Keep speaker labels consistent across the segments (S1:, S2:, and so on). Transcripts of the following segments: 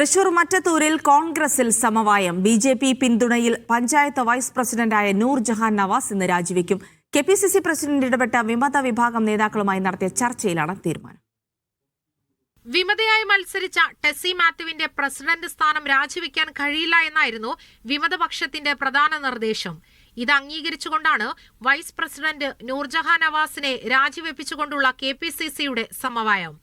S1: തൃശൂർ മറ്റത്തൂരിൽ കോൺഗ്രസിൽ സമവായം. ബി ജെ പി പിന്തുണയിൽ പഞ്ചായത്ത് വൈസ് പ്രസിഡന്റായ നൂർ ജഹാൻ നവാസ് ഇന്ന് രാജിവെക്കും. K P C C president ഇടപെട്ട വിമത വിഭാഗം നേതാക്കളുമായി നടത്തിയ ചർച്ചയിലാണ് തീരുമാനം.
S2: വിമതയായി മത്സരിച്ച ടെസി മാത്യുവിന്റെ പ്രസിഡന്റ് സ്ഥാനം രാജിവെക്കാൻ കഴിയില്ല എന്നായിരുന്നു വിമതപക്ഷത്തിന്റെ പ്രധാന നിർദ്ദേശം. ഇത് അംഗീകരിച്ചുകൊണ്ടാണ് വൈസ് പ്രസിഡന്റ് നൂർജഹാൻ നവാസിനെ രാജിവെപ്പിച്ചുകൊണ്ടുള്ള കെ പി സി സിയുടെ സമവായം.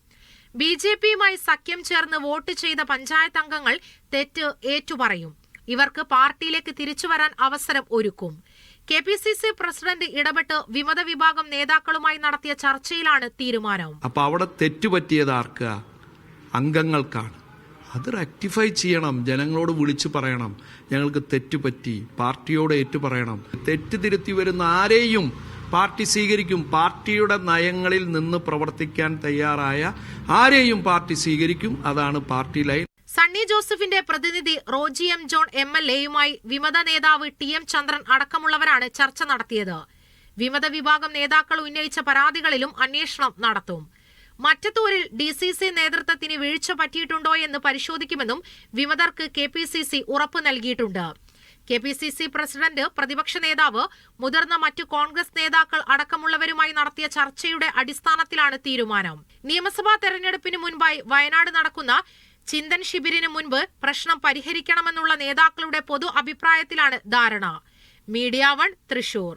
S2: ബി ജെ പിയുമായി സഖ്യം ചേർന്ന് വോട്ട് ചെയ്ത പഞ്ചായത്ത് അംഗങ്ങൾ തെറ്റ് ഏറ്റുപറയും. ഇവർക്ക് പാർട്ടിയിലേക്ക് തിരിച്ചുവരാൻ അവസരം ഒരുക്കും. K P C C president ഇടപെട്ട് വിമത വിഭാഗം നേതാക്കളുമായി നടത്തിയ ചർച്ചയിലാണ് തീരുമാനം.
S3: അപ്പൊ അവിടെ തെറ്റുപറ്റിയത് ആർക്കാ? അംഗങ്ങൾക്കാണ്. അത് റെക്ടിഫൈ ചെയ്യണം. ജനങ്ങളോട് വിളിച്ചു പറയണം. ഞങ്ങൾക്ക് തെറ്റുപറ്റി പാർട്ടിയോട് ഏറ്റുപറയണം. തെറ്റ് തിരുത്തി വരുന്ന ആരെയും പാർട്ടി സ്വീകരിക്കും പാർട്ടിയുടെ നയങ്ങളിൽ നിന്ന് പ്രവർത്തിക്കാൻ തയ്യാറായ ആരെയും പാർട്ടി സ്വീകരിക്കും. അതാണ് പാർട്ടി ലൈൻ.
S2: സണ്ണി ജോസഫിന്റെ പ്രതിനിധി Roji M John M L എയുമായി വിമത നേതാവ് ടി എം ചന്ദ്രൻ അടക്കമുള്ളവരാണ് ചർച്ച നടത്തിയത്. വിമത വിഭാഗം നേതാക്കൾ ഉന്നയിച്ച പരാതികളിലും അന്വേഷണം നടത്തും. മറ്റത്തൂരിൽ ഡി സി സി നേതൃത്വത്തിന് വീഴ്ച പറ്റിയിട്ടുണ്ടോ എന്ന് പരിശോധിക്കുമെന്നും വിമതർക്ക് കെ പി സി സി ഉറപ്പ് നൽകിയിട്ടുണ്ട്. K P C C president പ്രതിപക്ഷ നേതാവ് മുതിർന്ന മറ്റു കോൺഗ്രസ് നേതാക്കൾ അടക്കമുള്ളവരുമായി നടത്തിയ ചർച്ചയുടെ അടിസ്ഥാനത്തിലാണ് തീരുമാനം. നിയമസഭാ തെരഞ്ഞെടുപ്പിന് മുൻപായി വയനാട് നടക്കുന്ന ചിന്തൻ ശിബിരിന് മുൻപ് പ്രശ്നം പരിഹരിക്കണമെന്നുള്ള നേതാക്കളുടെ പൊതു അഭിപ്രായത്തിലാണ് ധാരണ. Media one Thrissur.